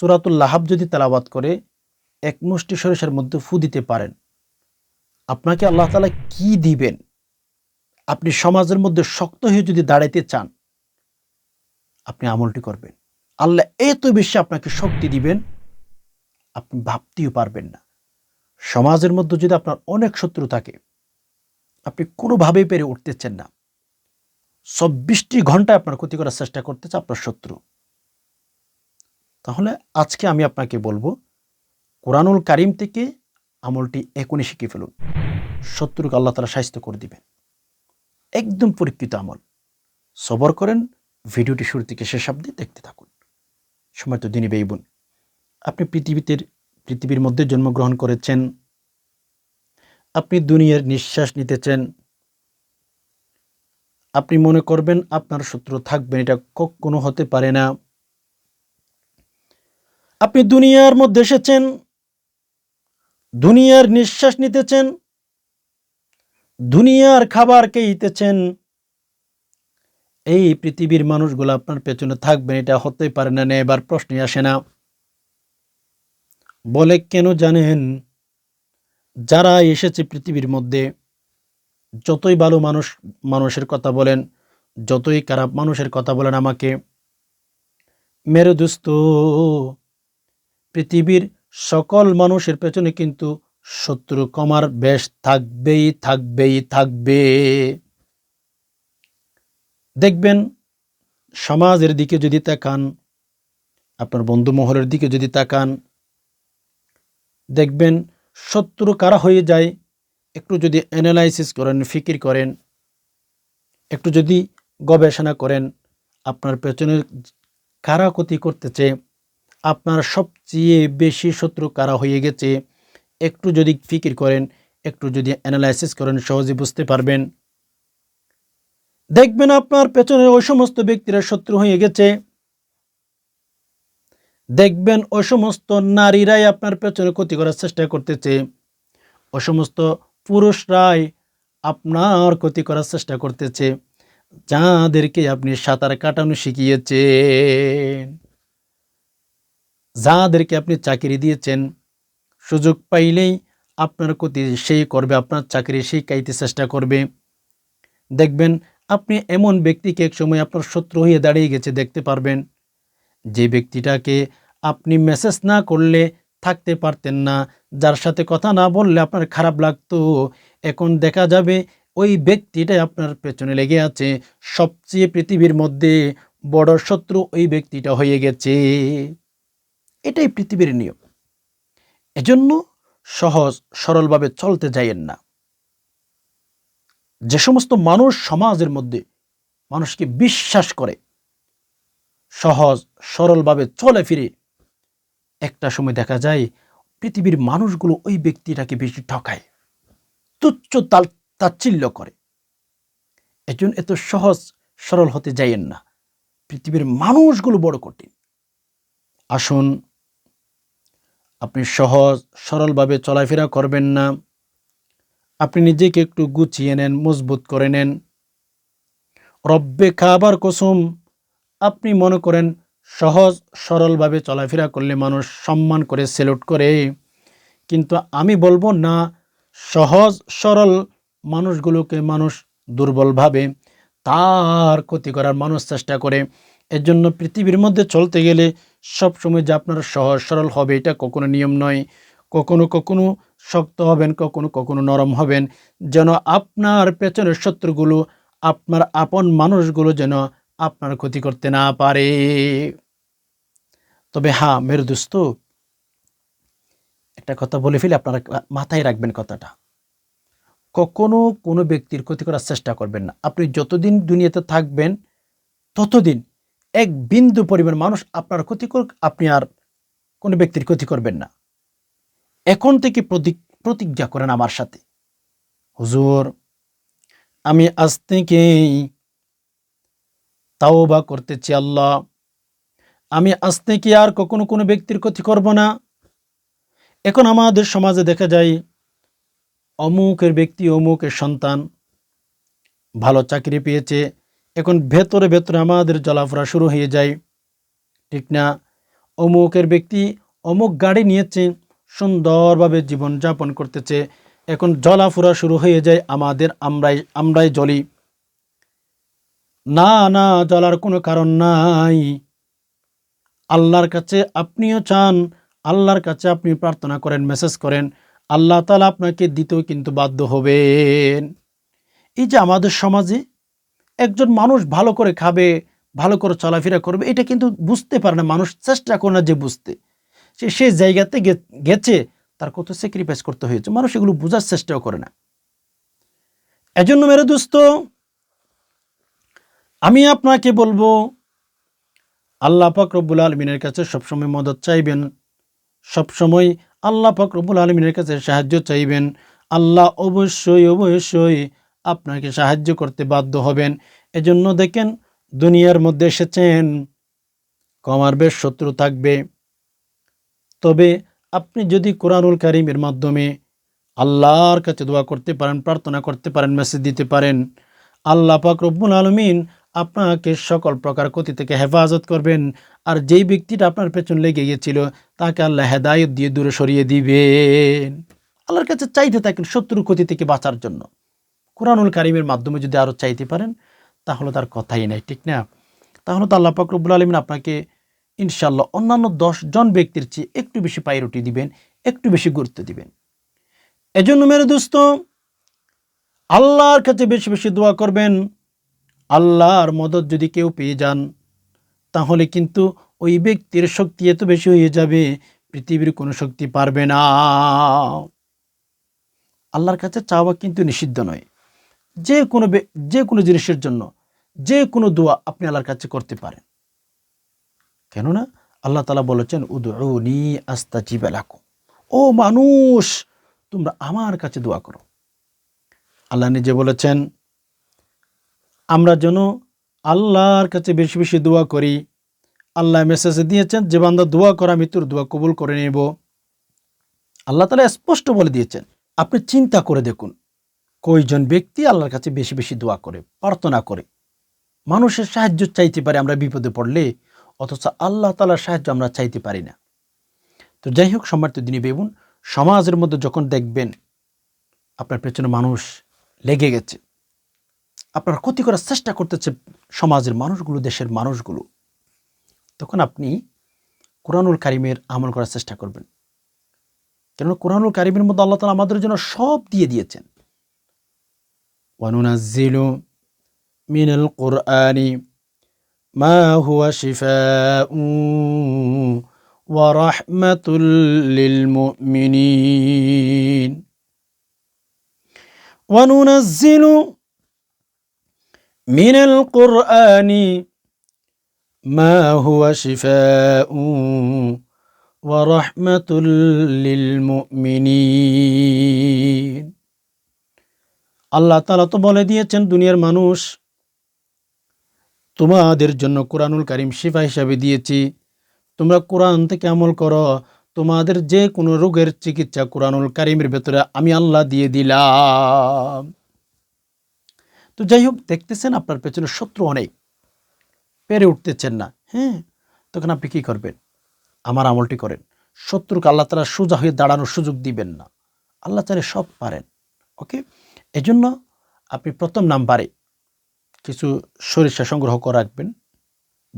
সুরাতুল লাহাব যদি তেলাবাত করে, এক মুষ্টি সরিষার মধ্যে ফু দিতে পারেন। আপনাকে আল্লাহ তালা কি দিবেন? আপনি সমাজের মধ্যে শক্ত হয়ে যদি দাঁড়াইতে চান, আপনি আমলটি করবেন। আল্লাহ এত বেশি আপনাকে শক্তি দিবেন, আপনি ভাবতেও পারবেন না। সমাজের মধ্যে যদি আপনার অনেক শত্রু থাকে, আপনি কোনোভাবেই পেরে উঠতেছেন না। চব্বিশটি ঘণ্টা আপনার ক্ষতি করার চেষ্টা করতেছে আপনার শত্রু। তাহলে আজকে আমি আপনাকে বলব, কোরআনুল কারিম থেকে আমলটি এখনই শিখে ফেলুন। শত্রুকে আল্লাহ তালা স্বাস্থ্য করে দিবেন। একদম পরীক্ষিত আমল। সবর করেন, ভিডিওটি শুরু থেকে শেষ অব্দি দেখতে থাকুন। সময় তো দিনই বেইবুন আপনি পৃথিবীতে, পৃথিবীর মধ্যে জন্মগ্রহণ করেছেন। আপনি দুনিয়ার নিঃশ্বাস নিতেছেন। আপনি মনে করবেন আপনার শত্রু থাকবেন, এটা কখনো হতে পারে না। আপনি দুনিয়ার মধ্যে এসেছেন, দুনিয়ার নিঃশ্বাস নিতেছেন, দুনিয়ার খাবার খেয়েতেছেন এই পৃথিবীর মানুষগুলো আপনার পেছনে থাকবেন, এটা হতে পারে না এবার প্রশ্নই আসে না। বলে কেন জানেন, যারা এসেছে পৃথিবীর মধ্যে, যতই ভালো মানুষ, মানুষের কথা বলেন, যতই খারাপ মানুষের কথা বলেন আমাকে মেরে দোস্ত পৃথিবীর সকল মানুষের পেছনে কিন্তু শত্রু কমার বেশ থাকবেই থাকবেই, থাকবে। দেখবেন, সমাজের দিকে যদি তাকান, আপনার বন্ধু মহলের দিকে যদি তাকান, দেখবেন শত্রু কারা হয়ে যায়? একটু যদি অ্যানালাইসিস করেন, ফিকির করেন, একটু যদি গবেষণা করেন, আপনার পেছনে কারা ক্ষতি করতেছে? আপনার সবচেয়ে বেশি শত্রু কারা হয়ে গেছে? একটু যদি ফিকির করেন, একটু যদি অ্যানালাইসিস করেন, সহজে বুঝতে পারবেন। দেখবেন আপনার পেছনে ওই সমস্ত ব্যক্তিরা শত্রু হয়ে গেছে। দেখবেন ওই সমস্ত নারীরাই আপনার পেছনে ক্ষতি করার চেষ্টা করতেছে। ওই সমস্ত পুরুষরাই আপনার ক্ষতি করার চেষ্টা করতেছে। যাদেরকে আপনি সাঁতার কাটানো শিখিয়েছেন। যাদেরকে আপনি চাকরি দিয়েছেন, সুযোগ পাইলেই আপনার ক্ষতি সেই করবে, আপনার চাকরি সেই কাইতে চেষ্টা করবে। দেখবেন, আপনি এমন ব্যক্তিকে এক সময় আপনার শত্রু হয়ে দাঁড়িয়ে গেছে, দেখতে পারবেন। যে ব্যক্তিটাকে আপনি মেসেজ না করলে থাকতে পারতেন না, যার সাথে কথা না বললে আপনার খারাপ লাগতো। এখন দেখা যাবে, ওই ব্যক্তিটাই আপনার পেছনে লেগে আছে। সবচেয়ে পৃথিবীর মধ্যে বড় শত্রু ওই ব্যক্তিটা হয়ে গেছে। এটাই পৃথিবীর নিয়ম। এজন্য সহজ, সরলভাবে চলতে যাইয়েন না। যে সমস্ত মানুষ সমাজের মধ্যে মানুষকে বিশ্বাস করে, সহজ, সরলভাবে চলে ফিরে, একটা সময় দেখা যায় পৃথিবীর মানুষগুলো ওই ব্যক্তিটাকে বেশি ঠকায়, তুচ্ছ তাল, তাচ্ছিল্য করে। এজন্য এত সহজ, সরল হতে যাইয়েন না। পৃথিবীর মানুষগুলো বড় কঠিন। আসুন আপনি সহজ, সরলভাবে চলাফেরা করবেন না। আপনি নিজেকে একটু গুছিয়ে নেন, মজবুত করে নেন। রব্বে খাবার কসম, আপনি মনে করেন সহজ, সরলভাবে চলাফেরা করলে মানুষ সম্মান করে, সেলুট করে। কিন্তু আমি বলব না, সহজ, সরল মানুষগুলোকে মানুষ দুর্বলভাবে তার ক্ষতি করার মানুষ চেষ্টা করে। এর জন্য পৃথিবীর মধ্যে চলতে গেলে সব সময় যে আপনার সহজ, সরল হবে, এটা কখনো নিয়ম নয়। কখনো কখনো শক্ত হবেন, কখনো কখনো নরম হবেন। যেন আপনার পেছনের শত্রুগুলো, আপনার আপন মানুষগুলো যেন আপনার ক্ষতি করতে না পারে। তবে হ্যাঁ মেরু দোস্ত, একটা কথা বলে ফেলে, আপনারা মাথায় রাখবেন কথাটা। কখনো কোনো ব্যক্তির ক্ষতি করার চেষ্টা করবেন না। আপনি যতদিন দুনিয়াতে থাকবেন, ততদিন এক বিন্দু পরিমাণ মানুষ আপনার ক্ষতি করুক, আপনি আর কোনো ব্যক্তির ক্ষতি করবেন না। এখন থেকে প্রতিজ্ঞা করেন আমার সাথে। হুজুর, আমি আজ থেকেই তাও বা করতেছি আল্লাহ। আমি আজ থেকে আর কখনো কোনো ব্যক্তির ক্ষতি করব না। এখন আমাদের সমাজে দেখা যায়, অমুকের ব্যক্তি অমুকের সন্তান, ভালো চাকরি পেয়েছে এখন ভেতরে ভেতরে আমাদের জলাফরা শুরু হয়ে যায়। ঠিক না? অমুকের ব্যক্তি অমুক গাড়ি নিয়েছে, সুন্দরভাবে জীবনযাপন করতেছে। এখন জলাফুরা শুরু হয়ে যায় আমাদের আমরাই আমরাই জলি না না জ্বলার কোনো কারণ নাই। আল্লাহর কাছে আপনিও চান, আল্লাহর কাছে আপনি প্রার্থনা করেন, মেসেজ করেন। আল্লাহ তালা আপনাকে দিতেও কিন্তু বাধ্য হবেন। এই যে আমাদের সমাজে একজন মানুষ ভালো করে খাবে, ভালো করে চলাফেরা করবে, এটা কিন্তু বুঝতে পারে না। মানুষ চেষ্টা করে না যে বুঝতে। সে সে জায়গাতে গেছে, তার কত স্যাক্রিফাইস করতে হয়েছে। মানুষ এগুলো বোঝার চেষ্টাও করে না। এজন্য মেরে দোস্ত, আমি আপনাকে বলব, আল্লাহ পাক রব্বুল আলমিনের কাছে সবসময় মদত চাইবেন। সবসময় আল্লাহ পাক রব্বুল আলমিনের কাছে সাহায্য চাইবেন। আল্লাহ অবশ্যই অবশ্যই আপনাকে সাহায্য করতে বাধ্য হবেন। এজন্য দেখেন, দুনিয়ার মধ্যে এসেছেন, কমার বেশ শত্রু থাকবে। তবে আপনি যদি কোরআনুল কারিমের মাধ্যমে আল্লাহর কাছে দোয়া করতে পারেন, প্রার্থনা করতে পারেন, মেসেজ দিতে পারেন, আল্লাহ পাক রব্বুল আলমিন আপনাকে সকল প্রকার ক্ষতি থেকে হেফাজত করবেন। আর যেই ব্যক্তিটা আপনার পেছন লেগে গিয়েছিল, তাকে আল্লাহ হেদায়ত দিয়ে দূরে সরিয়ে দিবেন। আল্লাহর কাছে চাইতে থাকেন শত্রুর ক্ষতি থেকে বাঁচার জন্য। কোরআনুল কারিমের মাধ্যমে যদি আরও চাইতে পারেন, তাহলে তার কথাই নাই, ঠিক না? তাহলে তো আল্লাহ পাক রব্বুল আলমিন আপনাকে ইনশাল্লাহ অন্যান্য জন ব্যক্তির চেয়ে একটু বেশি পাইরুটি দিবেন, একটু বেশি গুরুত্ব দিবেন। এজন্য মেরে দোস্ত, আল্লাহর কাছে বেশি বেশি দোয়া করবেন। আল্লাহর মদত যদি কেউ পেয়ে যান, তাহলে কিন্তু ওই ব্যক্তির শক্তি এত বেশি হয়ে যাবে, পৃথিবীর কোনো শক্তি পারবে না। আল্লাহর কাছে চাওয়া কিন্তু নিষিদ্ধ নয়। যে কোনো যে কোনো জিনিসের জন্য, যে কোনো দোয়া আপনি আল্লাহর কাছে করতে পারেন। কেননা আল্লাহ তালা বলেছেন উদনি আস্তা জিবেলাকো ও মানুষ, তোমরা আমার কাছে দোয়া করো। আল্লাহ নিজে বলেছেন, আমরা যেন আল্লাহর কাছে বেশি বেশি দোয়া করি। আল্লাহ মেসেজ দিয়েছেন, যে বান্দা দোয়া করা মৃত্যুর দোয়া কবুল করে নেব। আল্লাহ তালা স্পষ্ট বলে দিয়েছেন, আপনি চিন্তা করে দেখুন। কয়জন ব্যক্তি আল্লাহর কাছে বেশি বেশি দোয়া করে, প্রার্থনা করে? মানুষের সাহায্য চাইতে পারে আমরা বিপদে পড়লে, অথচ আল্লাহ তালার সাহায্য আমরা চাইতে পারি না। তো যাই হোক, সম্মানিত দিনী বেবুন সমাজের মধ্যে যখন দেখবেন আপনার পেছনে মানুষ লেগে গেছে, আপনার ক্ষতি করার চেষ্টা করতেছে সমাজের মানুষগুলো, দেশের মানুষগুলো, তখন আপনি কোরআনুল কারিমের আমল করার চেষ্টা করবেন। কেননা কোরআনুল কারিমের মধ্যে আল্লাহ তালা আমাদের জন্য সব দিয়ে দিয়েছেন। وننزل من القرآن ما هو شفاء ورحمة للمؤمنين. وننزل من القرآن ما هو شفاء ورحمة للمؤمنين. আল্লাহ তালা তো বলে দিয়েছেন, দুনিয়ার মানুষ তোমাদের জন্য কোরআনুল কারিম শিফা হিসাবে দিয়েছি। তোমরা কোরআন থেকে আমল করো। তোমাদের যে কোনো রোগের চিকিৎসা কোরআনুল কারিমের ভেতরে আমি আল্লাহ দিয়ে দিলাম। তো যাই হোক, দেখতেছেন আপনার পেছনে শত্রু অনেক। পেরে উঠতেছেন না। হ্যাঁ তখন আপনি কী করবেন? আমার আমলটি করেন। শত্রুকে আল্লাহ তালা সোজা হয়ে দাঁড়ানোর সুযোগ দিবেন না। আল্লাহ তালা সব পারেন। ওকে? এজন্য আপনি প্রথম নাম্বারে কিছু সরিষা সংগ্রহ করে রাখবেন।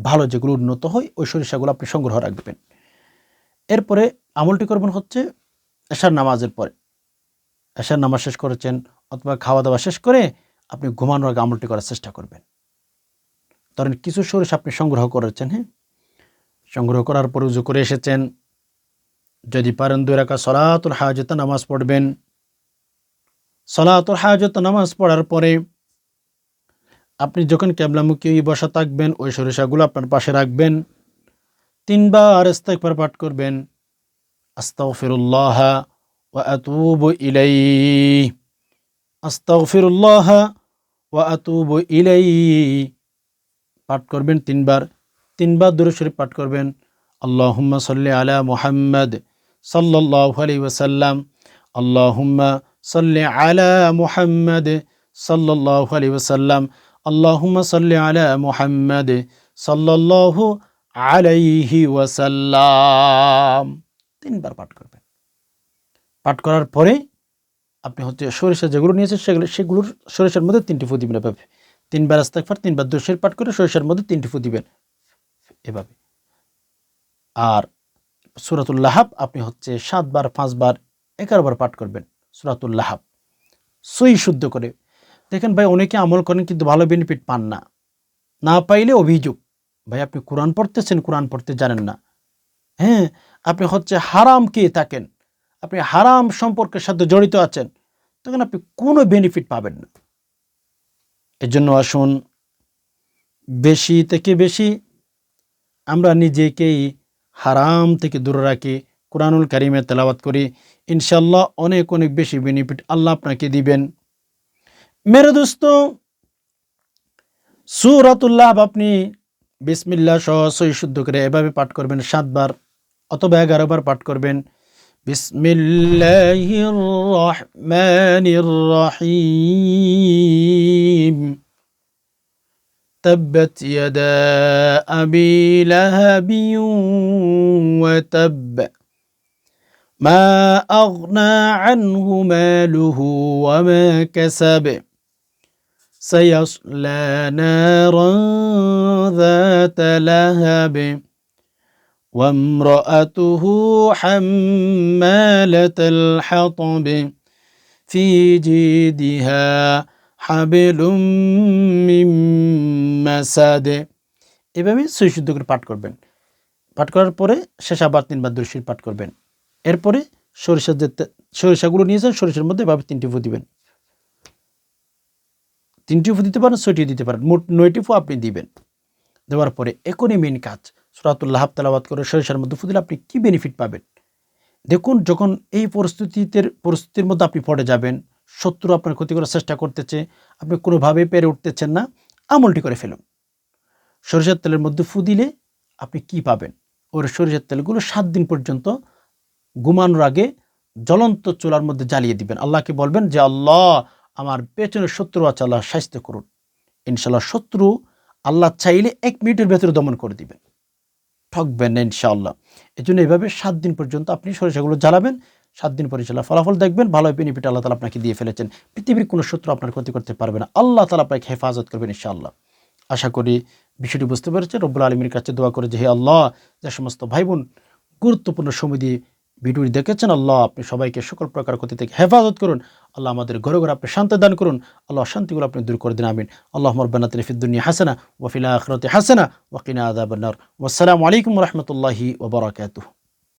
ভালো যেগুলো উন্নত হয়, ওই সরিষাগুলো আপনি সংগ্রহ রাখবেন। এরপরে আমলটি করবেন হচ্ছে এশার নামাজের পরে। এশার নামাজ শেষ করেছেন অথবা খাওয়া দাওয়া শেষ করে আপনি ঘুমানোর আগে আমলটি করার চেষ্টা করবেন। ধরেন কিছু সরিষা আপনি সংগ্রহ করেছেন হ্যাঁ? সংগ্রহ করার পর উজু করে এসেছেন। যদি পারেন দুই রাখা সলাতুল হাজত নামাজ পড়বেন। সলাতুল হাজত, নামাজ পড়ার পরে আপনি যখন ক্যাবলামুখী বসা থাকবেন, ওই সরিষাগুলো আপনার পাশে রাখবেন। তিনবার ইস্তেগফার পাঠ করবেন। আস্তাগফিরুল্লাহ ওয়া আতুবু ইলাইহি। পাঠ করবেন তিনবার। তিনবার দরুদ শরীফ পাঠ করবেন। আল্লাহুম্মা সাল্লি আলা মুহাম্মদ সাল্লাল্লাহু আলাইহি ওয়াসাল্লাম। আল্লাহুম্মা সাল্লি আলা মুহাম্মদ সাল্লাল্লাহু আলাইহি ওয়াসাল্লাম আল্লাহুম্মা সাল্লি আলা মুহাম্মদ সাল্লাল্লাহু আলাইহি ওয়াসাল্লাম তিনবার পাঠ করবেন। পাঠ করার পরে আপনি হচ্ছে সরিষা যেগুলো নিয়েছেন সেগুলো সেগুলোর সরিষার মধ্যে তিনটি ফু দিবেন এভাবে। তিনবার আস্তাকফার তিনবার দোষের পাঠ করে সরিষার মধ্যে তিনটি ফু দিবেন এভাবে। আর সুরাতুল্লাহাব আপনি হচ্ছে সাতবার, পাঁচবার, এগারোবার পাঠ করবেন। সুরাতুল্লাহাব সই শুদ্ধ করে। দেখেন ভাই, অনেকে আমল করেন কিন্তু ভালো বেনিফিট পান না। না পাইলে অভিযোগ, ভাই, আপনি কোরআন পড়তেছেন, কোরআন পড়তে জানেন না। হ্যাঁ আপনি হচ্ছে হারাম কে থাকেন? আপনি হারাম সম্পর্কের সাথে জড়িত আছেন? তখন আপনি কোনো বেনিফিট পাবেন না। এর জন্য আসুন, বেশি থেকে বেশি আমরা নিজেকেই হারাম থেকে দূরে রাখি, কোরআনুল কারিমে তেলাওয়াত করি। ইনশাল্লাহ অনেক অনেক বেশি বেনিফিট আল্লাহ আপনাকে দিবেন মেরে দোস্ত সুরাতুল্লাহ আপনি বিসমিল্লা সহ সই শুদ্ধ করে এভাবে পাঠ করবেন সাতবার অথবা এগারো বার পাঠ করবেন বিসমিল্লাহির রহমানির রহিম تبت يدا أبي لهب وتب ما أغنى عنه ماله وما كسب سيصلى نارا ذات لهب وامرأته حمالة الحطب في جيدها حبل من مسد এভাবে সুশুদ্ধ করে পাঠ করবেন পাঠ করার পরে শেষ আবার তিনবার দৃশ্যের পাঠ করবেন এরপরে সরিষার যে সরিষাগুলো নিয়েছেন, সরিষার মধ্যে এভাবে তিনটি ফু দিবেন। তিনটি ফু দিতে পারেন, ছয়টি দিতে পারেন, মোট নয়টি ফু আপনি দিবেন। দেওয়ার পরে এখনই মেন কাজ সুরাতুল্লাহ তালাবাদ করে সরিষার মধ্যে ফু দিলে আপনি কী বেনিফিট পাবেন? দেখুন, যখন এই পরিস্থিতিতে পরিস্থিতির মধ্যে আপনি পড়ে যাবেন, শত্রু আপনার ক্ষতি করার চেষ্টা করতেছে, আপনি কোনোভাবে পেরে উঠতেছেন না, আমলটি করে ফেলুন। সরিষার তেলের মধ্যে ফু দিলে আপনি কি পাবেন? ওর সরিষার তেলগুলো সাত দিন পর্যন্ত ঘুমানোর আগে জ্বলন্ত চুলার মধ্যে জ্বালিয়ে দিবেন। আল্লাহকে বলবেন যে, আল্লাহ, আমার পেছনে শত্রু আছে, আল্লাহ সাহিত্য করুন। ইনশাল্লাহ শত্রু আল্লাহ চাইলে এক মিনিটের ভেতরে দমন করে দিবেন। ঠকবেন না ইনশাআল্লাহ। এই জন্য এইভাবে সাত দিন পর্যন্ত আপনি সরিষাগুলো জ্বালাবেন। সাত দিন পরে ইনশাল্লাহ ফলাফল দেখবেন। ভালো বেনিফিট আল্লাহ তালা আপনাকে দিয়ে ফেলেছেন। পৃথিবীর কোনো শত্রু আপনার ক্ষতি করতে পারবে না। আল্লাহ তালা আপনাকে হেফাজত করবেন ইনশাআল্লাহ। আশা করি বিষয়টি বুঝতে পেরেছেন। রব্বুল আলমীর কাছে দোয়া করে যে, হে আল্লাহ, যে সমস্ত ভাই বোন গুরুত্বপূর্ণ সময় দিয়ে ভিডিওটি দেখেছেন, আল্লাহ আপনি সবাইকে সকল প্রকার ক্ষতি থেকে হেফাজত করুন। আল্লাহ আমাদের ঘরে ঘরে আপনি শান্তি দান করুন। আল্লাহ শান্তিগুলো আপনি দূর করে দিন, আমিন। আল্লাহ মরবানা তরিফিদ্দুনিয়া হাসানা ওয়াফিলা আখরতে হাসানা ওয়াকিনা আদাবান্নার ওসালামু আলাইকুম রহমতুল্লাহি ওবরাকাতুহ